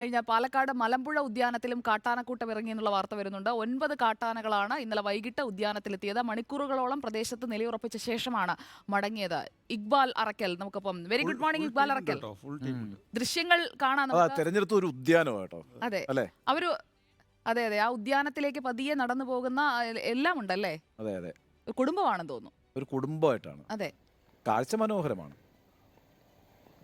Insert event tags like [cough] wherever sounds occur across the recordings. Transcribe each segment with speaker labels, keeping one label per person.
Speaker 1: കഴിഞ്ഞാൽ പാലക്കാട് മലമ്പുഴ ഉദ്യാനത്തിലും കാട്ടാനക്കൂട്ടം ഇറങ്ങി എന്നുള്ള വാർത്ത വരുന്നുണ്ട്. ഒൻപത് കാട്ടാനകളാണ് ഇന്നലെ വൈകിട്ട് ഉദ്യാനത്തിലെത്തിയത്. മണിക്കൂറുകളോളം പ്രദേശത്ത് നിലയുറപ്പിച്ച ശേഷമാണ് മടങ്ങിയത്. ഇക്ബാൽ അറക്കൽ നമുക്കിപ്പം very good morning Iqbal Arakkal.
Speaker 2: Full team
Speaker 1: ദൃശ്യങ്ങൾ കാണാൻ
Speaker 3: തെരഞ്ഞെടുത്ത ഒരു
Speaker 1: അതെ.
Speaker 3: അല്ലേ?
Speaker 1: അവർ അതെ അതെ. ആ ഉദ്യാനത്തിലേക്ക് പതിയെ നടന്നു പോകുന്ന എല്ലാം ഉണ്ടല്ലേ?
Speaker 3: അതെ അതെ.
Speaker 1: ഒരു കുടുംബമാണെന്ന് തോന്നുന്നു.
Speaker 3: ഒരു കുടുംബമായിട്ടാണ്.
Speaker 1: അതെ.
Speaker 3: കാഴ്ച മനോഹരമാണ്.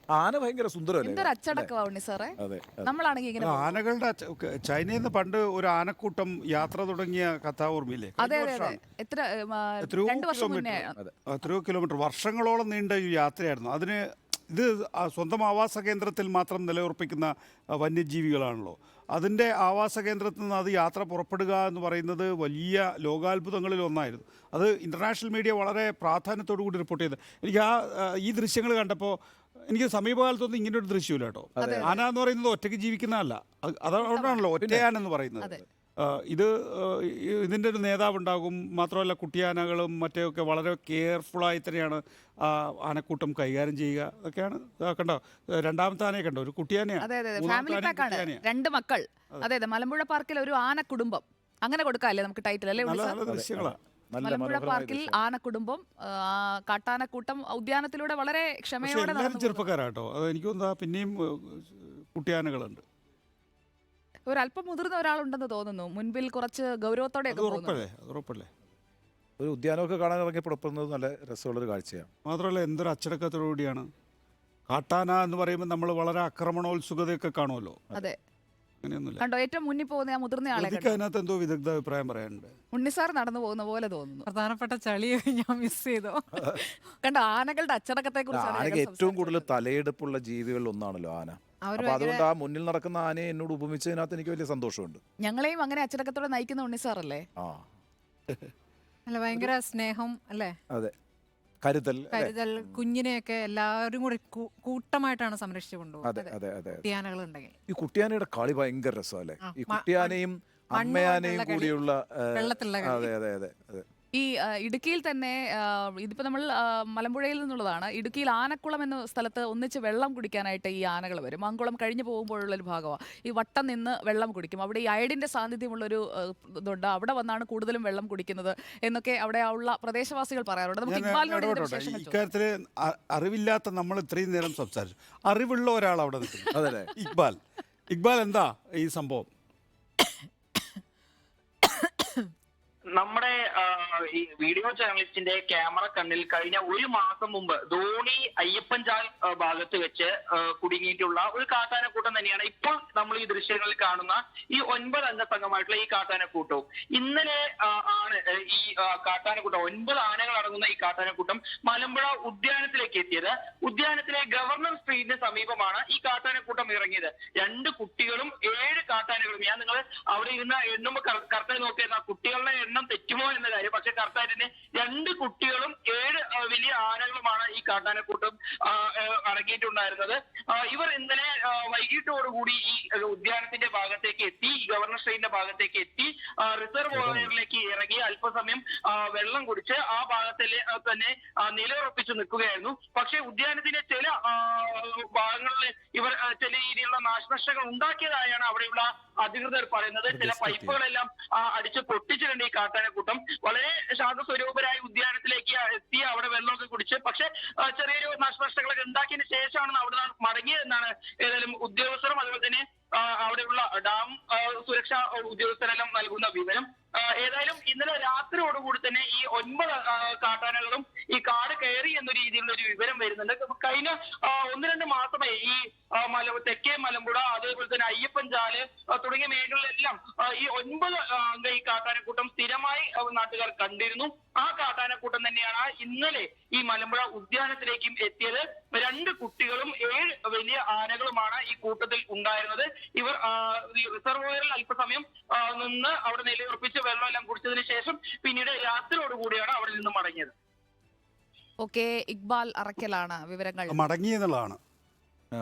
Speaker 3: ആന ഭയങ്കര സുന്ദരമല്ലേ
Speaker 1: എന്തൊരു അച്ചടക്കമാ ഉണ്ണി സാറേ.
Speaker 3: അതെ.
Speaker 1: നമ്മളാണെങ്കിൽ ഇങ്ങനെ
Speaker 2: ആനകളുടെ അച്ച- ചൈനയിൽ നിന്ന് പണ്ട് ഒരു ആനക്കൂട്ടം യാത്ര തുടങ്ങിയ കഥ ഓർമ്മയില്ലേ
Speaker 1: അതെ
Speaker 2: കഴിഞ്ഞ
Speaker 1: അതെ അതെ
Speaker 2: വർഷമാണ്.
Speaker 1: എത്ര ഉം, ആ,
Speaker 2: എത്രയോ
Speaker 1: രണ്ട് വർഷം മുന്നേ.
Speaker 2: കിലോമീറ്റർ എത്രയോ കിലോമീറ്റർ. വർഷങ്ങളോളം നീണ്ട ഒരു യാത്രയായിരുന്നു. അതിന് ഇത് ആ സ്വന്തം ആവാസ കേന്ദ്രത്തിൽ മാത്രം നിലയുറപ്പിക്കുന്ന ആ, വന്യജീവികളാണല്ലോ. അതിന്റെ ആവാസ കേന്ദ്രത്തിൽ നിന്ന് അത് യാത്ര പുറപ്പെടുക എന്ന് പറയുന്നത് വലിയ ലോകാത്ഭുതങ്ങളിൽ ഒന്നായിരുന്നു. അത് ഇന്റർനാഷണൽ മീഡിയ വളരെ പ്രാധാന്യത്തോടു കൂടി റിപ്പോർട്ട് ചെയ്ത്. എനിക്ക് ആ ആ, ഈ ദൃശ്യങ്ങൾ കണ്ടപ്പോൾ എനിക്ക് സമീപകാലത്തൊന്നും ഇങ്ങനെ ഒരു ദൃശ്യമില്ല കേട്ടോ. ആന എന്ന് പറയുന്നത് ഒറ്റയ്ക്ക് ജീവിക്കുന്നതല്ല. അത് അതുകൊണ്ടാണല്ലോ ഒറ്റയാനെന്ന് പറയുന്നത്. ഇത് ഇതിന്റെ ഒരു നേതാവ് ഉണ്ടാകും മാത്രമല്ല കുട്ടിയാനകളും മറ്റേയൊക്കെ വളരെ കെയർഫുള്ളായി തന്നെയാണ് ആ ആനക്കൂട്ടം കൈകാര്യം ചെയ്യുക. അതൊക്കെയാണ് കണ്ടോ? രണ്ടാമത്തെ ആനയെ കണ്ടോ? ഒരു കുട്ടിയാനയാണ്.
Speaker 1: രണ്ട് മക്കൾ. അതെ. അതെ മലമ്പുഴ പാർക്കിൽ ഒരു ആന കുടുംബം അങ്ങനെ കൊടുക്കാല്ലേ നമുക്ക് ടൈറ്റിൽ അല്ലേ
Speaker 2: നല്ല ദൃശ്യങ്ങളാണ്
Speaker 1: മലമ്പുഴ പാർക്കിൽ
Speaker 3: ആനക്കുടുംബം
Speaker 1: ആന കുടുംബം ആ, കാട്ടാനക്കൂട്ടം ഉദ്യാനത്തിലൂടെ വളരെ ക്ഷമയോടെ
Speaker 2: എല്ലാവരും. ചെറുപ്പക്കാരാട്ടോ. അത് എനിക്ക് തോന്നുന്നു പിന്നെയും കുട്ടിയാനകളുണ്ട്.
Speaker 1: ഒരു അല്പം മുതിർന്ന ഒരാളുണ്ടെന്ന് തോന്നുന്നു. മുൻപിൽ കുറച്ച് ഗൗരവത്തോടെ
Speaker 2: ഉറപ്പല്ലേ?
Speaker 3: ഒരു ഉദ്യാനമൊക്കെ കാണാൻ ഇറങ്ങി പുറപ്പെടുന്നത് നല്ല രസമുള്ളൊരു കാഴ്ചയാണ്.
Speaker 2: മാത്രമല്ല എന്തൊരു അച്ചടക്കത്തോടുകൂടിയാണ്. കാട്ടാന എന്ന് പറയുമ്പോൾ നമ്മൾ വളരെ ആക്രമണോത്സുകതയൊക്കെ കാണുമല്ലോ.
Speaker 1: അതെ.
Speaker 2: അങ്ങനെയൊന്നുമില്ല.
Speaker 1: കണ്ടോ ഏറ്റവും മുന്നിൽ പോകുന്ന ആ മുതിർന്ന ആളെ കണ്ടോ?
Speaker 2: അതിനകത്ത് എന്തോ വിദഗ്ധ അഭിപ്രായം പറയാനുണ്ട്
Speaker 1: ഉണ്ണിസാർ നടന്നു പോകുന്ന പോലെ തോന്നുന്നു.
Speaker 4: പ്രധാനപ്പെട്ട ചളിയെ [laughs] ഞാൻ മിസ് ചെയ്തു. [laughs]
Speaker 1: കണ്ടോ ആനകളുടെ അച്ചടക്കത്തെ
Speaker 3: ആനയ്ക്ക് ഏറ്റവും കൂടുതൽ തലയെടുപ്പുള്ള ജീവികളിൽ ഒന്നാണല്ലോ ആന.
Speaker 4: അവർ
Speaker 3: അപ്പൊ അതുകൊണ്ട് ആ മുന്നിൽ നടക്കുന്ന ആനയെ എന്നോട് ഉപമിച്ചതിനകത്ത് എനിക്ക് വലിയ സന്തോഷമുണ്ട്.
Speaker 1: ഞങ്ങളെയും അങ്ങനെ അച്ചടക്കത്തോടെ നയിക്കുന്ന ഉണ്ണിസാറല്ലേ
Speaker 3: ആ.
Speaker 4: അല്ല ഭയങ്കര സ്നേഹം അല്ലേ?
Speaker 3: അതെ. കരുതൽ അല്ലേ?
Speaker 4: കരുതൽ കുഞ്ഞിനെയൊക്കെ എല്ലാവരും കൂടി കൂ- കൂട്ടമായിട്ടാണ് സംരക്ഷിച്ചു
Speaker 3: അതെ
Speaker 4: കൊണ്ടുപോകുന്നത്
Speaker 3: അതെ അതെ അതെ.
Speaker 4: ഉണ്ടെങ്കിൽ
Speaker 3: ഈ കുട്ടിയാനയുടെ കളി ഭയങ്കര രസമല്ലേ
Speaker 4: ആ,
Speaker 3: ഈ
Speaker 4: മ-
Speaker 3: കുട്ടിയാനയും
Speaker 4: മണ്ണ്
Speaker 3: അമ്മയാനയും
Speaker 4: കളി.
Speaker 3: കൂടിയുള്ള
Speaker 4: വെള്ളത്തിലുള്ള കളി.
Speaker 3: അതെ അതെ അതെ അതെ
Speaker 1: ഈ ഇടുക്കിയിൽ തന്നെ ഇതിപ്പോൾ ഇതിപ്പോ നമ്മൾ മലമ്പുഴയിൽ നിന്നുള്ളതാണ്. ഇടുക്കിയിൽ ആനക്കുളം എന്ന സ്ഥലത്ത് ഒന്നിച്ച് വെള്ളം കുടിക്കാനായിട്ട് ഈ ആനകൾ വരും. മാങ്കുളം കഴിഞ്ഞു പോകുമ്പോഴുള്ള ഒരു ഭാഗമാണ് ഈ വട്ടം നിന്ന് വെള്ളം കുടിക്കും. അവിടെ ഈ അയഡിന്റെ സാന്നിധ്യമുള്ളൊരു ഇതുണ്ട്. അവിടെ വന്നാണ് കൂടുതലും വെള്ളം കുടിക്കുന്നത് എന്നൊക്കെ അവിടെ ഉള്ള പ്രദേശവാസികൾ പറയാറുണ്ട്. നമുക്ക്
Speaker 2: ഞാൻ
Speaker 1: ഇക്ബാലിനോട് ഇതിന്റെ
Speaker 2: ഇടപെട്ടോട്ടെ
Speaker 1: വിശേഷങ്ങൾ ചോദിക്കാം.
Speaker 2: ഇക്കാര്യത്തിൽ അ- അറിവില്ലാത്ത നമ്മൾ ഇത്രയും നേരം സംസാരിച്ചു. അറിവുള്ള ഒരാൾ അവിടെ നിൽക്കുന്നു.
Speaker 3: അതെ.
Speaker 2: ഇക്ബാൽ. ഇക്ബാൽ എന്താ ഈ സംഭവം? [coughs]
Speaker 5: നമ്മുടെ ആ, ഈ വീഡിയോ ജേർണലിസ്റ്റിന്റെ ക്യാമറ കണ്ണിൽ കഴിഞ്ഞ ഒരു മാസം മുമ്പ് ധോണി അയ്യപ്പൻചാൽ ഭാഗത്ത് വെച്ച് കുടുങ്ങിയിട്ടുള്ള ഒരു കാട്ടാനക്കൂട്ടം തന്നെയാണ് ഈ ദൃശ്യങ്ങളിൽ കാണുന്ന ഈ ഒൻപത് അംഗ സംഘമായിട്ടുള്ള ഈ കാട്ടാനക്കൂട്ടവും. ഇന്നലെ ആണ് ഈ കാട്ടാനക്കൂട്ടം ഒൻപത് ആനകൾ അടങ്ങുന്ന ഈ കാട്ടാനക്കൂട്ടം മലമ്പുഴ ഉദ്യാനത്തിലേക്ക് എത്തിയത്. ഉദ്യാനത്തിലെ ഗവർണർ സ്ട്രീറ്റിന് സമീപമാണ് ഈ കാട്ടാനക്കൂട്ടം ഇറങ്ങിയത്. രണ്ട് കുട്ടികളും ഏഴ് കാട്ടാനകളും ഞാൻ നിങ്ങൾ അവിടെ ഇരുന്ന് എണ്ണുമ്പോൾ കറക്റ്റായി നോക്കിയത് ആ കുട്ടികളുടെ എണ്ണം തെറ്റുമോ എന്ന കാര്യം. പക്ഷെ കറക്റ്റായിട്ട് രണ്ട് കുട്ടികളും ഏഴ് വലിയ ആനകളുമാണ് ഈ കാട്ടാനക്കൂട്ടം ആ, ഇവർ ഇന്നലെ വൈകിട്ടോടുകൂടി ഈ ഉദ്യാനത്തിന്റെ ഭാഗത്തേക്ക് എത്തി ഈ ഗവർണർ സ്ട്രീറ്റിന്റെ ഭാഗത്തേക്ക് എത്തി ആ, റിസർവ് വോയറിലേക്ക് ഇറങ്ങി അല്പസമയം വെള്ളം കുടിച്ച് ആ ഭാഗത്തിലെ തന്നെ നിലയുറപ്പിച്ചു നിൽക്കുകയായിരുന്നു. പക്ഷേ ഉദ്യാനത്തിന്റെ ചില ഭാഗങ്ങളിൽ ഇവർ ചില രീതിയിലുള്ള നാശനഷ്ടങ്ങൾ ഉണ്ടാക്കിയതായാണ് അവിടെയുള്ള അധികൃതർ പറയുന്നത്. ചില പൈപ്പുകളെല്ലാം അടിച്ച് പൊട്ടിച്ചിട്ടുണ്ട് ഈ കാട്ടാനക്കൂട്ടം. വളരെ ശാന്തസ്വരൂപരായി ഉദ്യാനത്തിലേക്ക് എത്തി അവിടെ വെള്ളമൊക്കെ കുടിച്ച്. പക്ഷെ ചെറിയൊരു നാശനഷ്ടങ്ങളൊക്കെ ഉണ്ടാക്കിയതിന് ശേഷമാണ് അവിടെ മടങ്ങിയതെന്നാണ് ഏതായാലും ഉദ്യോഗസ്ഥരും അതുപോലെ തന്നെ അവിടെയുള്ള ഡാം സുരക്ഷാ ഉദ്യോഗസ്ഥരെല്ലാം നൽകുന്ന വിവരം. ഏതായാലും ഇന്നലെ രാത്രിയോടുകൂടി തന്നെ ഈ ഒൻപത് കാട്ടാനകളും ഈ കാട് കയറി എന്ന രീതിയിലുള്ള ഒരു വിവരം വരുന്നുണ്ട്. കഴിഞ്ഞ ഒന്ന് രണ്ട് മാസമായി ഈ മല തെക്കേ മലമ്പുഴ അതേപോലെ തന്നെ അയ്യപ്പൻചാൽ തുടങ്ങിയ മേഖലകളിലെല്ലാം ഈ ഒൻപത് അംഗ ഈ കാട്ടാനക്കൂട്ടം സ്ഥിരമായി നാട്ടുകാർ കണ്ടിരുന്നു. ആ കാട്ടാനക്കൂട്ടം തന്നെയാണ് ഇന്നലെ ഈ മലമ്പുഴ ഉദ്യാനത്തിലേക്കും എത്തിയത്. രണ്ട് കുട്ടികളും ഏഴ് വലിയ ആനകളുമാണ് ഈ കൂട്ടത്തിൽ ഉണ്ടായിരുന്നത്. ഇവർ റിസർവോയറിൽ അല്പസമയം നിന്ന് അവിടെ നിലയുറപ്പിച്ച് വെള്ളമെല്ലാം കുടിച്ചതിന് ശേഷം പിന്നീട് രാത്രിയോടുകൂടിയാണ് അവിടെ നിന്ന് മടങ്ങിയത്
Speaker 1: ഓക്കെ ഇക്ബാൽ അറക്കലാണ് വിവരങ്ങൾ
Speaker 2: മടങ്ങി എന്നുള്ളതാണ്
Speaker 3: ആ.